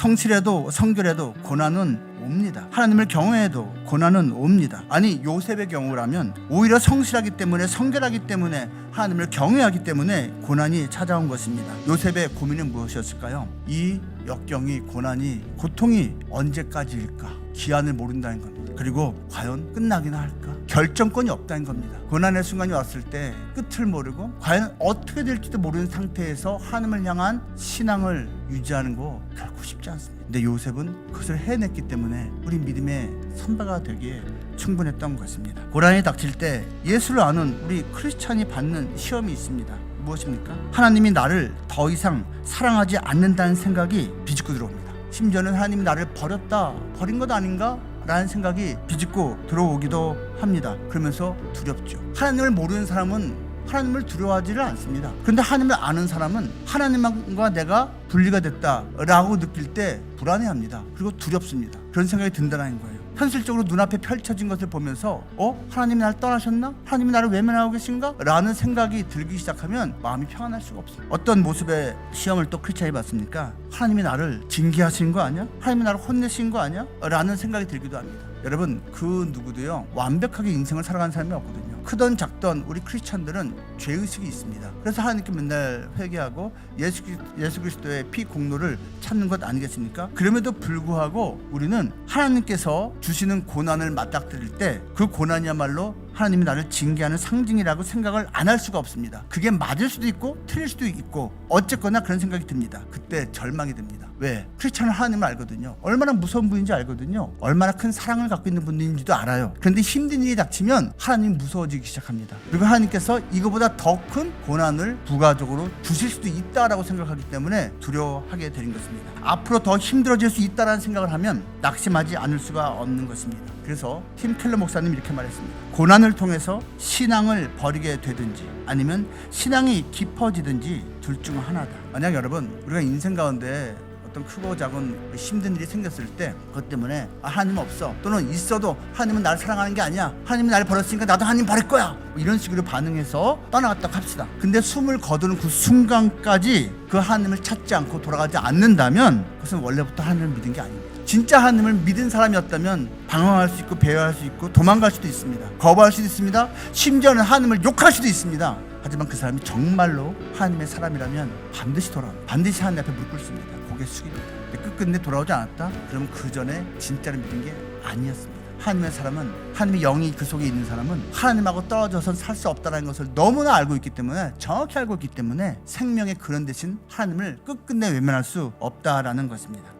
성실해도 성결해도 고난은 옵니다. 하나님을 경외해도 고난은 옵니다. 아니 요셉의 경우라면 오히려 성실하기 때문에 성결하기 때문에 하나님을 경외하기 때문에 고난이 찾아온 것입니다. 요셉의 고민은 무엇이었을까요? 이 역경이 고난이 고통이 언제까지일까? 기한을 모른다는 겁니다. 그리고 과연 끝나기나 할까? 결정권이 없다는 겁니다. 고난의 순간이 왔을 때 끝을 모르고 과연 어떻게 될지도 모르는 상태에서 하나님을 향한 신앙을 유지하는 거 결코 쉽지 않습니다. 근데 요셉은 그것을 해냈기 때문에 우리 믿음의 선배가 되기에 충분했던 것입니다. 고난이 닥칠 때 예수를 아는 우리 크리스찬이 받는 시험이 있습니다. 무엇입니까? 하나님이 나를 더 이상 사랑하지 않는다는 생각이 비집고 들어옵니다. 심지어는 하나님이 나를 버렸다, 버린 것 아닌가? 라는 생각이 비집고 들어오기도 합니다. 그러면서 두렵죠. 하나님을 모르는 사람은 하나님을 두려워하지를 않습니다. 그런데 하나님을 아는 사람은 하나님과 내가 분리가 됐다라고 느낄 때 불안해합니다. 그리고 두렵습니다. 그런 생각이 든다는 거예요. 현실적으로 눈앞에 펼쳐진 것을 보면서 어? 하나님이 나를 떠나셨나? 하나님이 나를 외면하고 계신가? 라는 생각이 들기 시작하면 마음이 평안할 수가 없어요. 어떤 모습의 시험을 또 크리스찬이 받습니까? 하나님이 나를 징계하신 거 아니야? 하나님이 나를 혼내신 거 아니야? 라는 생각이 들기도 합니다. 여러분 그 누구도요 완벽하게 인생을 살아가는 사람이 없거든요. 크던 작던 우리 크리스찬들은 죄의식이 있습니다. 그래서 하나님께 맨날 회개하고 예수, 예수 그리스도의 피 공로를 찾는 것 아니겠습니까? 그럼에도 불구하고 우리는 하나님께서 주시는 고난을 맞닥뜨릴 때 그 고난이야말로 하나님이 나를 징계하는 상징이라고 생각을 안 할 수가 없습니다. 그게 맞을 수도 있고 틀릴 수도 있고 어쨌거나 그런 생각이 듭니다. 그때 절망이 듭니다. 왜? 크리스찬은 하나님을 알거든요. 얼마나 무서운 분인지 알거든요. 얼마나 큰 사랑을 갖고 있는 분인지도 알아요. 그런데 힘든 일이 닥치면 하나님 무서워지기 시작합니다. 그리고 하나님께서 이거보다 더 큰 고난을 부가적으로 주실 수도 있다라고 생각하기 때문에 두려워하게 되는 것입니다. 앞으로 더 힘들어질 수 있다라는 생각을 하면 낙심하지 않을 수가 없는 것입니다. 그래서 팀 켈러 목사님 이렇게 말했습니다. 고난을 통해서 신앙을 버리게 되든지 아니면 신앙이 깊어지든지 둘 중 하나다. 만약 여러분 우리가 인생 가운데 어떤 크고 작은 힘든 일이 생겼을 때 그것 때문에 아, 하나님 없어. 또는 있어도 하나님은 나를 사랑하는 게 아니야. 하나님이 나를 버렸으니까 나도 하나님 버릴 거야. 뭐 이런 식으로 반응해서 떠나갔다고 합시다. 근데 숨을 거두는 그 순간까지 그 하나님을 찾지 않고 돌아가지 않는다면 그것은 원래부터 하나님을 믿은 게 아닙니다 진짜 하나님을 믿은 사람이었다면 방황할 수 있고 배회할 수 있고 도망갈 수도 있습니다 거부할 수도 있습니다 심지어는 하나님을 욕할 수도 있습니다 하지만 그 사람이 정말로 하나님의 사람이라면 반드시 돌아옵니다 반드시 하나님 앞에 무릎 꿇습니다 고개 숙입니다. 끝끝내 돌아오지 않았다? 그러면 그 전에 진짜로 믿은 게 아니었습니다. 하나님의 사람은 하나님의 영이 그 속에 있는 사람은 하나님하고 떨어져선 살 수 없다는 것을 너무나 알고 있기 때문에 정확히 알고 있기 때문에 생명의 그런 대신 하나님을 끝끝내 외면할 수 없다라는 것입니다.